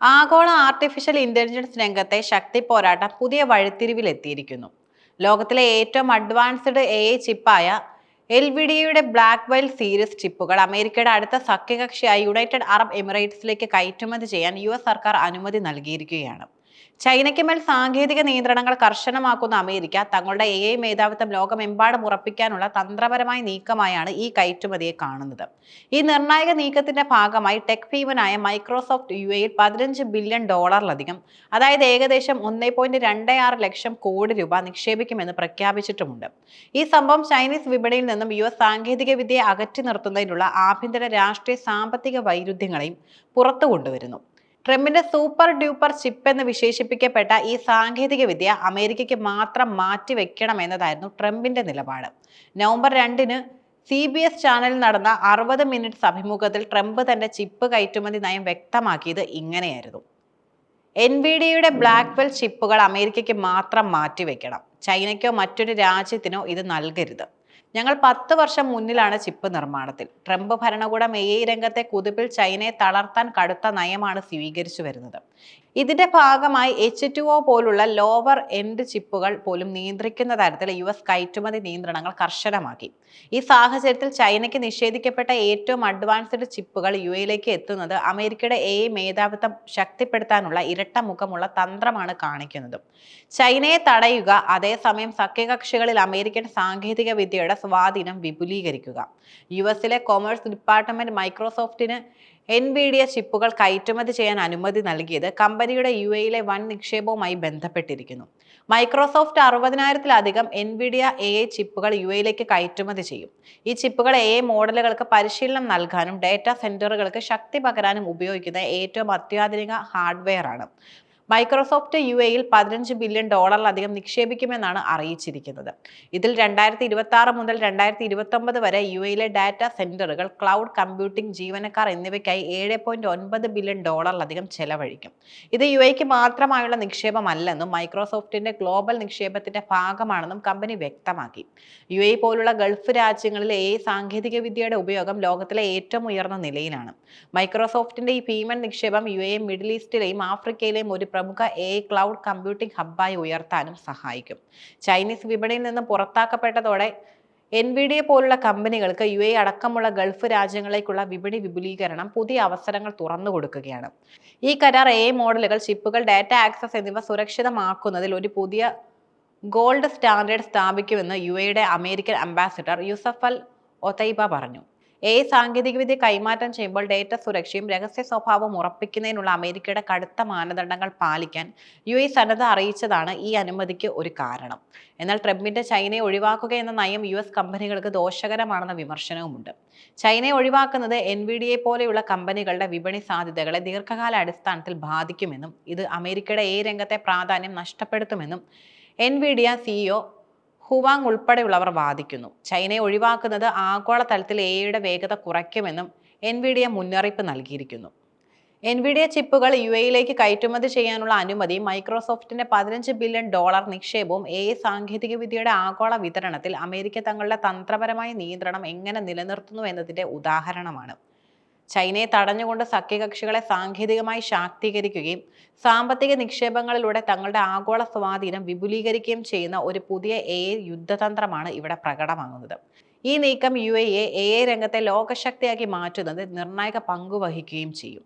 ആഗോള artificial intelligence രംഗത്തെ ശക്തി പോരാട്ടം പുതിയ വഴിത്തിരിവിലെത്തിയിരിക്കുന്നു ലോകത്തിലെ ഏറ്റവും അഡ്വാൻസ്ഡ് എ ഐ ചിപ്പായ എൽ വി ഡിയുടെ ബ്ലാക്ക് വെൽ സീരീസ് ചിപ്പുകൾ അമേരിക്കയുടെ അടുത്ത സഖ്യകക്ഷിയായ യുണൈറ്റഡ് അറബ് എമിറേറ്റ്സിലേക്ക് കയറ്റുമതി ചെയ്യാൻ യു സർക്കാർ അനുമതി നൽകിയിരിക്കുകയാണ്. ചൈനയ്ക്ക് മേൽ സാങ്കേതിക നിയന്ത്രണങ്ങൾ കർശനമാക്കുന്ന അമേരിക്ക തങ്ങളുടെ എ ഐ മേധാവിത്വം ലോകമെമ്പാടും ഉറപ്പിക്കാനുള്ള തന്ത്രപരമായ നീക്കമായാണ് ഈ കയറ്റുമതിയെ കാണുന്നത്. ഈ നിർണായക നീക്കത്തിന്റെ ഭാഗമായി ടെക് ഭീമനായ മൈക്രോസോഫ്റ്റ് യു എയിൽ പതിനഞ്ച് ബില്യൺ ഡോളറിലധികം അതായത് ഏകദേശം ഒന്നേ പോയിന്റ് രണ്ട് ആറ് ലക്ഷം കോടി രൂപ നിക്ഷേപിക്കുമെന്ന് പ്രഖ്യാപിച്ചിട്ടുമുണ്ട്. ഈ സംഭവം ചൈനീസ് വിപണിയിൽ നിന്നും യു എസ് സാങ്കേതിക വിദ്യയെ അകറ്റി നിർത്തുന്നതിനുള്ള ആഭ്യന്തര രാഷ്ട്രീയ സാമ്പത്തിക വൈരുദ്ധ്യങ്ങളെയും പുറത്തു കൊണ്ടുവരുന്നു. ട്രംപിന്റെ സൂപ്പർ ഡ്യൂപ്പർ ചിപ്പ് എന്ന് വിശേഷിപ്പിക്കപ്പെട്ട ഈ സാങ്കേതിക വിദ്യ അമേരിക്കയ്ക്ക് മാത്രം മാറ്റിവെക്കണമെന്നതായിരുന്നു ട്രംപിന്റെ നിലപാട്. നവംബർ രണ്ടിന് സി ബി എസ് ചാനലിൽ നടന്ന അറുപത് മിനിറ്റ്സ് അഭിമുഖത്തിൽ ട്രംപ് തന്റെ ചിപ്പ് കയറ്റുമതി നയം വ്യക്തമാക്കിയത് ഇങ്ങനെയായിരുന്നു. എൻ വി ഡിയുടെ ബ്ലാക്ക്വെൽ ചിപ്പുകൾ അമേരിക്കയ്ക്ക് മാത്രം മാറ്റിവെക്കണം ചൈനയ്ക്കോ മറ്റൊരു രാജ്യത്തിനോ ഇത് നൽകരുത്. ഞങ്ങൾ പത്ത് വർഷം മുന്നിലാണ് ചിപ്പ് നിർമ്മാണത്തിൽ. ട്രംപ് ഭരണകൂടം എ ഐ രംഗത്തെ കുതിപ്പിൽ ചൈനയെ തളർത്താൻ കടുത്ത നയമാണ് സ്വീകരിച്ചു വരുന്നത്. ഇതിന്റെ ഭാഗമായി എച്ച് ടു ഒ പോലുള്ള ലോവർ എൻഡ് ചിപ്പുകൾ പോലും നിയന്ത്രിക്കുന്ന തരത്തിൽ യു എസ് കയറ്റുമതി നിയന്ത്രണങ്ങൾ കർശനമാക്കി. ഈ സാഹചര്യത്തിൽ ചൈനയ്ക്ക് നിഷേധിക്കപ്പെട്ട ഏറ്റവും അഡ്വാൻസ്ഡ് ചിപ്പുകൾ യു എയിലേക്ക് എത്തുന്നത് അമേരിക്കയുടെ എ മേധാവിത്വം ശക്തിപ്പെടുത്താനുള്ള ഇരട്ട മുഖമുള്ള തന്ത്രമാണ് കാണിക്കുന്നത്. ചൈനയെ തടയുക അതേസമയം സഖ്യകക്ഷികളിൽ അമേരിക്കൻ സാങ്കേതിക വിദ്യയുടെ സ്വാധീനം വിപുലീകരിക്കുക. യു എസിലെ കൊമേഴ്സ് ഡിപ്പാർട്ട്മെന്റ് മൈക്രോസോഫ്റ്റിന് എൻ ബി ഡി എസ് ചിപ്പുകൾ കയറ്റുമതി ചെയ്യാൻ അനുമതി നൽകിയത് കമ്പനിയുടെ യു എയിലെ വൻ നിക്ഷേപവുമായി ബന്ധപ്പെട്ടിരിക്കുന്നു. മൈക്രോസോഫ്റ്റ് അറുപതിനായിരത്തിലധികം എൻ ബി ഡി എ ചിപ്പുകൾ യു എയിലേക്ക് കയറ്റുമതി ചെയ്യും. ഈ ചിപ്പുകൾ എ മോഡലുകൾക്ക് പരിശീലനം നൽകാനും ഡാറ്റാ സെന്ററുകൾക്ക് ശക്തി പകരാനും ഉപയോഗിക്കുന്ന ഏറ്റവും അത്യാധുനിക ഹാർഡ്വെയർ ആണ് മൈക്രോസോഫ്റ്റ് യു എയിൽ പതിനഞ്ച് ബില്യൺ ഡോളറിലധികം നിക്ഷേപിക്കുമെന്നാണ് അറിയിച്ചിരിക്കുന്നത്. ഇതിൽ രണ്ടായിരത്തി ഇരുപത്തി ആറ് മുതൽ രണ്ടായിരത്തി ഇരുപത്തി ഒമ്പത് വരെ യു എയിലെ ഡാറ്റാ സെന്ററുകൾ ക്ലൗഡ് കമ്പ്യൂട്ടിംഗ് ജീവനക്കാർ എന്നിവയ്ക്കായി ഏഴ് പോയിന്റ് ഒൻപത് ബില്യൺ ഡോളറിലധികം ചെലവഴിക്കും. ഇത് യു എക്ക് മാത്രമായുള്ള നിക്ഷേപമല്ലെന്നും മൈക്രോസോഫ്റ്റിന്റെ ഗ്ലോബൽ നിക്ഷേപത്തിന്റെ ഭാഗമാണെന്നും കമ്പനി വ്യക്തമാക്കി. യു എ പോലുള്ള ഗൾഫ് രാജ്യങ്ങളിൽ എ സാങ്കേതിക വിദ്യയുടെ ഉപയോഗം ലോകത്തിലെ ഏറ്റവും ഉയർന്ന നിലയിലാണ്. മൈക്രോസോഫ്റ്റിന്റെ ഈ ഭീമൻ നിക്ഷേപം യു എ മിഡിൽ ഈസ്റ്റിലെയും ആഫ്രിക്കയിലെയും ഒരു പ്രമുഖ എ ക്ലൗഡ് കമ്പ്യൂട്ടിംഗ് ഹബ്ബായി ഉയർത്താനും സഹായിക്കും. ചൈനീസ് വിപണിയിൽ നിന്ന് പുറത്താക്കപ്പെട്ടതോടെ എൻ വി ഡി എ പോലുള്ള കമ്പനികൾക്ക് യു എ അടക്കമുള്ള ഗൾഫ് രാജ്യങ്ങളിലേക്കുള്ള വിപണി വിപുലീകരണം പുതിയ അവസരങ്ങൾ തുറന്നു കൊടുക്കുകയാണ്. ഈ കരാർ എ മോഡലുകൾ ചിപ്പുകൾ ഡാറ്റ ആക്സസ് എന്നിവ സുരക്ഷിതമാക്കുന്നതിൽ ഒരു പുതിയ ഗോൾഡ് സ്റ്റാൻഡേർഡ് സ്ഥാപിക്കുമെന്ന് യു എയുടെ American ambassador Yousef Al Otaiba പറഞ്ഞു. എ സാങ്കേതികവിദ്യ കൈമാറ്റം ചെയ്യുമ്പോൾ ഡേറ്റ സുരക്ഷയും രഹസ്യ സ്വഭാവവും ഉറപ്പിക്കുന്നതിനുള്ള അമേരിക്കയുടെ കടുത്ത മാനദണ്ഡങ്ങൾ പാലിക്കാൻ യു എ സന്നദ്ധ അറിയിച്ചതാണ് ഈ അനുമതിക്ക് ഒരു കാരണം. എന്നാൽ ട്രംപിന്റെ ചൈനയെ ഒഴിവാക്കുക എന്ന നയം യു എസ് കമ്പനികൾക്ക് ദോഷകരമാണെന്ന വിമർശനവുമുണ്ട്. ചൈനയെ ഒഴിവാക്കുന്നത് എൻ വി ഡി എ പോലെയുള്ള കമ്പനികളുടെ വിപണി സാധ്യതകളെ ദീർഘകാല അടിസ്ഥാനത്തിൽ ബാധിക്കുമെന്നും ഇത് അമേരിക്കയുടെ എ രംഗത്തെ പ്രാധാന്യം നഷ്ടപ്പെടുത്തുമെന്നും N V D CEO Huang ഉൾപ്പെടെയുള്ളവർ വാദിക്കുന്നു. ചൈനയെ ഒഴിവാക്കുന്നത് ആഗോള തലത്തിൽ എയുടെ വേഗത കുറയ്ക്കുമെന്നും എൻ വി ഡി എ മുന്നറിയിപ്പ് നൽകിയിരിക്കുന്നു. എൻ വി ഡി എ ചിപ്പുകൾ യു എയിലേക്ക് കയറ്റുമതി ചെയ്യാനുള്ള അനുമതി മൈക്രോസോഫ്റ്റിന്റെ പതിനഞ്ച് ബില്യൺ ഡോളർ നിക്ഷേപവും എ സാങ്കേതികവിദ്യയുടെ ആഗോള വിതരണത്തിൽ അമേരിക്ക തങ്ങളുടെ തന്ത്രപരമായ നിയന്ത്രണം എങ്ങനെ നിലനിർത്തുന്നു എന്നതിന്റെ ഉദാഹരണമാണ്. ചൈനയെ തടഞ്ഞുകൊണ്ട് സഖ്യകക്ഷികളെ സാങ്കേതികമായി ശാക്തീകരിക്കുകയും സാമ്പത്തിക നിക്ഷേപങ്ങളിലൂടെ തങ്ങളുടെ ആഗോള സ്വാധീനം വിപുലീകരിക്കുകയും ചെയ്യുന്ന ഒരു പുതിയ എ യുദ്ധതന്ത്രമാണ് ഇവിടെ പ്രകടമാകുന്നത്. ഈ നീക്കം യു എ എ രംഗത്തെ ലോകശക്തിയാക്കി മാറ്റുന്നത് നിർണായക പങ്കുവഹിക്കുകയും ചെയ്യും.